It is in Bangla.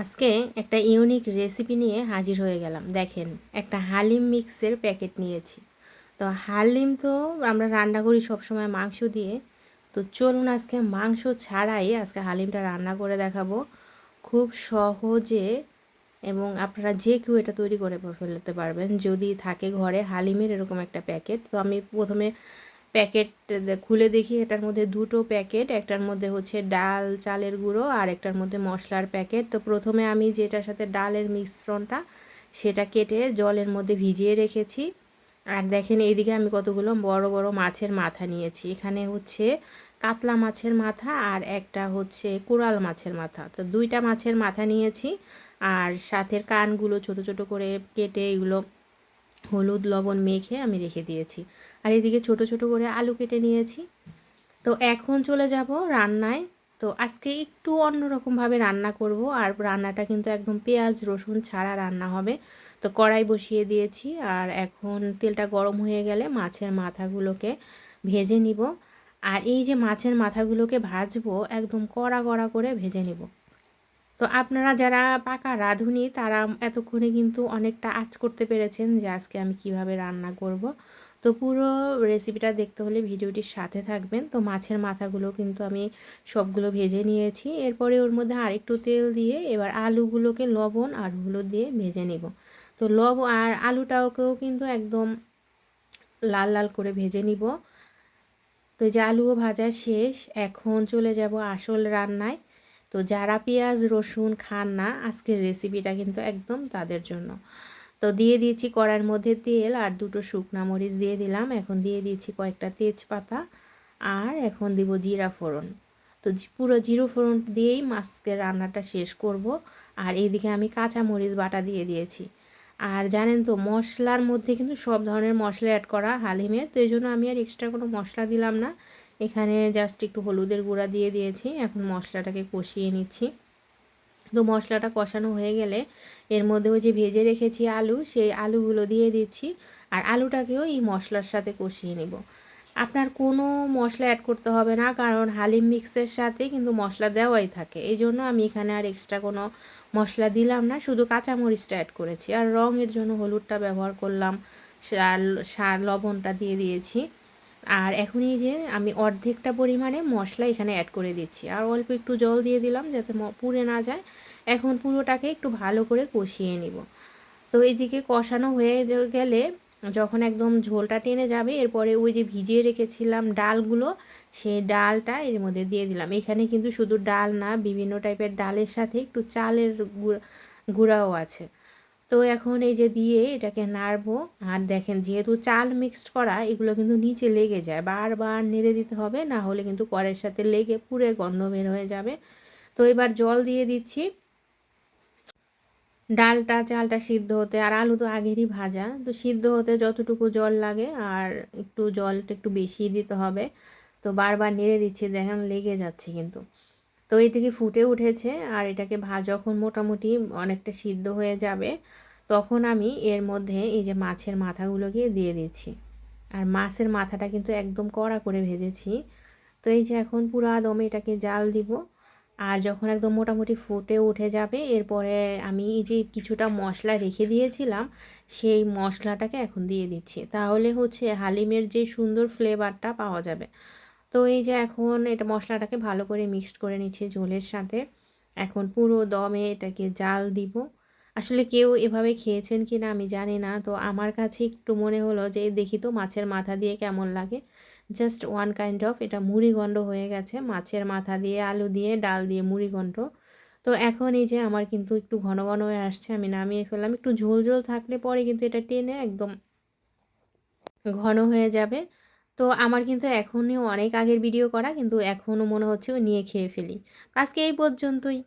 আজকে একটা ইউনিক রেসিপি নিয়ে হাজির হয়ে গেলাম। দেখেন, একটা হালিম মিক্সের প্যাকেট নিয়েছি। তো হালিম তো আমরা রান্না করি সবসময় মাংস দিয়ে। তো চলুন আজকে মাংস ছাড়াই আজকে হালিমটা রান্না করে দেখাবো। খুব সহজে এবং আপনারা যে কেউ এটা তৈরি করে ফেলতে পারবেন। যদি থাকে ঘরে হালিমের এরকম একটা প্যাকেট, তো আমি প্রথমে প্যাকেট খুলে দেখি এটার মধ্যে দুটো প্যাকেট, একটার মধ্যে হচ্ছে ডাল, চালের গুঁড়ো আর একটার মধ্যে মশলার প্যাকেট। তো প্রথমে আমি যেটার সাথে ডালের মিশ্রণটা, সেটা কেটে জলের মধ্যে ভিজিয়ে রেখেছি। আর দেখেন এইদিকে আমি কতগুলো বড় বড় মাছের মাথা নিয়েছি। এখানে হচ্ছে কাতলা মাছের মাথা আর একটা হচ্ছে কোরাল মাছের মাথা। তো দুইটা মাছের মাথা নিয়েছি আর সাথের কানগুলো ছোট ছোট করে কেটে এগুলো হলুদ লবণ মেখে আমি রেখে দিয়েছি। আর এদিকে ছোট ছোট করে আলু কেটে নিয়েছি। তো এখন চলে যাব রান্নায়। তো আজকে একটু অন্যরকমভাবে রান্না করব। আর রান্নাটা কিন্তু একদম পেঁয়াজ, রসুন ছাড়া রান্না হবে। তো কড়াই বসিয়ে দিয়েছি। আর এখন তেলটা গরম হয়ে গেলে মাছের মাথাগুলোকে ভেজে নিব। আর এই যে মাছের মাথাগুলোকে ভাজবো, একদম কড়া কড়া করে ভেজে নিব। তো আপনারা যারা পাকা রাঁধুনি, তারা এতক্ষণে কিন্তু অনেকটা আজ করতে পেরেছেন যে আজকে আমি কীভাবে রান্না করব। তো পুরো রেসিপিটা দেখতে হলে ভিডিওটির সাথে থাকবেন। তো মাছের মাথাগুলো কিন্তু আমি সবগুলো ভেজে নিয়েছি। এরপরে ওর মধ্যে আরেকটু তেল দিয়ে এবার আলুগুলোকে লবণ আর হলুদ দিয়ে ভেজে নেব। তো লব, আর আলুটাকেও কিন্তু একদম লাল লাল করে ভেজে নিব। তো যে আলুও ভাজা শেষ, এখন চলে যাব আসল রান্নায়। তো যারা পেঁয়াজ, রসুন খান না, আজকের রেসিপিটা কিন্তু একদম তাদের জন্য। তো দিয়ে দিয়েছি কড়ার মধ্যে তেল আর দুটো শুকনা মরিচ দিয়ে দিলাম। এখন দিয়ে দিয়েছি কয়েকটা তেজপাতা আর এখন দিব জিরা ফোড়ন। তো পুরো জিরো ফোড়ন দিয়েই মাছকে রান্নাটা শেষ করব। আর এইদিকে আমি কাঁচা মরিচ বাটা দিয়ে দিয়েছি। আর জানেন তো, মশলার মধ্যে কিন্তু সব ধরনের মশলা অ্যাড করা হালিমের। তো এই জন্য আমি আর এক্সট্রা কোনো মশলা দিলাম না। এখানে জাস্ট একটু হলুদের গুঁড়া দিয়ে দিয়েছি। এখন মশলাটাকে কষিয়ে নিচ্ছি। তো মশলাটা কষানো হয়ে গেলে এর মধ্যে ওই যে ভেজে রেখেছি আলু, সেই আলুগুলো দিয়ে দিচ্ছি আর আলুটাকেও এই মশলার সাথে কষিয়ে নেব। আপনার কোনো মশলা অ্যাড করতে হবে না, কারণ হালিম মিক্সের সাথে কিন্তু মশলা দেওয়াই থাকে। এই জন্য আমি এখানে আর এক্সট্রা কোনো মশলা দিলাম না, শুধু কাঁচামরিচটা অ্যাড করেছি। আর রঙের জন্য হলুদটা ব্যবহার করলাম লবণটা দিয়ে দিয়েছি। আর এখন এই যে আমি অর্ধেকটা পরিমাণে মশলা এখানে অ্যাড করে দিচ্ছি। আর অল্প একটু জল দিয়ে দিলাম যাতে পুড়ে না যায়। এখন পুরোটাকে একটু ভালো করে কষিয়ে নিব। তো এইদিকে কষানো হয়ে গেলে যখন একদম ঝোলটা টেনে যাবে, এরপরে ওই যে ভিজিয়ে রেখেছিলাম ডালগুলো সেই ডালটা এর মধ্যে দিয়ে দিলাম। এখানে কিন্তু শুধু ডাল না, বিভিন্ন টাইপের ডালের সাথে একটু চালের গুঁড়াও আছে। তো এখন এই যে দিয়ে এটাকে নাড়বো, আর দেখেন যেহেতু চাল মিক্সড করা, এগুলো কিন্তু নিচে লেগে যায়। বারবার নেড়ে দিতে হবে, না হলে কিন্তু কড়ের সাথে লেগে পুরে গন্ধ বের হয়ে যাবে। তো এবার জল দিয়ে দিচ্ছি। ডালটা, চালটা সিদ্ধ হতে, আর আলু তো আগেরই ভাজা, তো সিদ্ধ হতে যতটুকু জল লাগে, আর একটু জলটা একটু বেশি দিতে হবে। তো বারবার নেড়ে দিচ্ছি, দেখেন লেগে যাচ্ছে কিন্তু। তো এটাকে ফুটে উঠেছে? আর এটাকে ভা, যখন মোটামুটি অনেকটা সিদ্ধ হয়ে যাবে, তখন আমি এর মধ্যে এই যে মাছের মাথাগুলোকে দিয়ে দিচ্ছি। আর মাছের মাথাটা কিন্তু একদম কড়া করে ভেজেছি। তো এই যে এখন পুরো দমে এটাকে জাল দিব। আর যখন একদম মোটামুটি ফুটে উঠে যাবে, এরপরে আমি এই যে কিছুটা মশলা রেখে দিয়েছিলাম, সেই মশলাটাকে এখন দিয়ে দিচ্ছি। তাহলে হচ্ছে হালিমের যে সুন্দর ফ্লেভারটা পাওয়া যাবে। তো এই যে এখন এটা মশলাটাকে ভালো করে মিক্সড করে নিচ্ছি ঝোলের সাথে। এখন পুরো দমে এটাকে জাল দিব। আসলে কেউ এভাবে খেয়েছেন কি না আমি জানি না, তো আমার কাছে একটু মনে হলো যে দেখি তো মাছের মাথা দিয়ে কেমন লাগে। জাস্ট ওয়ান কাইন্ড অফ এটা মুড়িগণ্ড হয়ে গেছে, মাছের মাথা দিয়ে, আলু দিয়ে, ডাল দিয়ে মুড়িগণ্ড তো এখন এই যে আমার কিন্তু একটু ঘন ঘন হয়ে আসছে, আমি নামিয়ে ফেললাম। একটু ঝোল ঝোল থাকলে পরে কিন্তু এটা টেনে একদম ঘন হয়ে যাবে। তো আমার কিন্তু এখনই অনেক আগের ভিডিও করা, কিন্তু এখনও মনে হচ্ছে ও নিয়ে খেয়ে ফেলি। আজকে এই পর্যন্তই।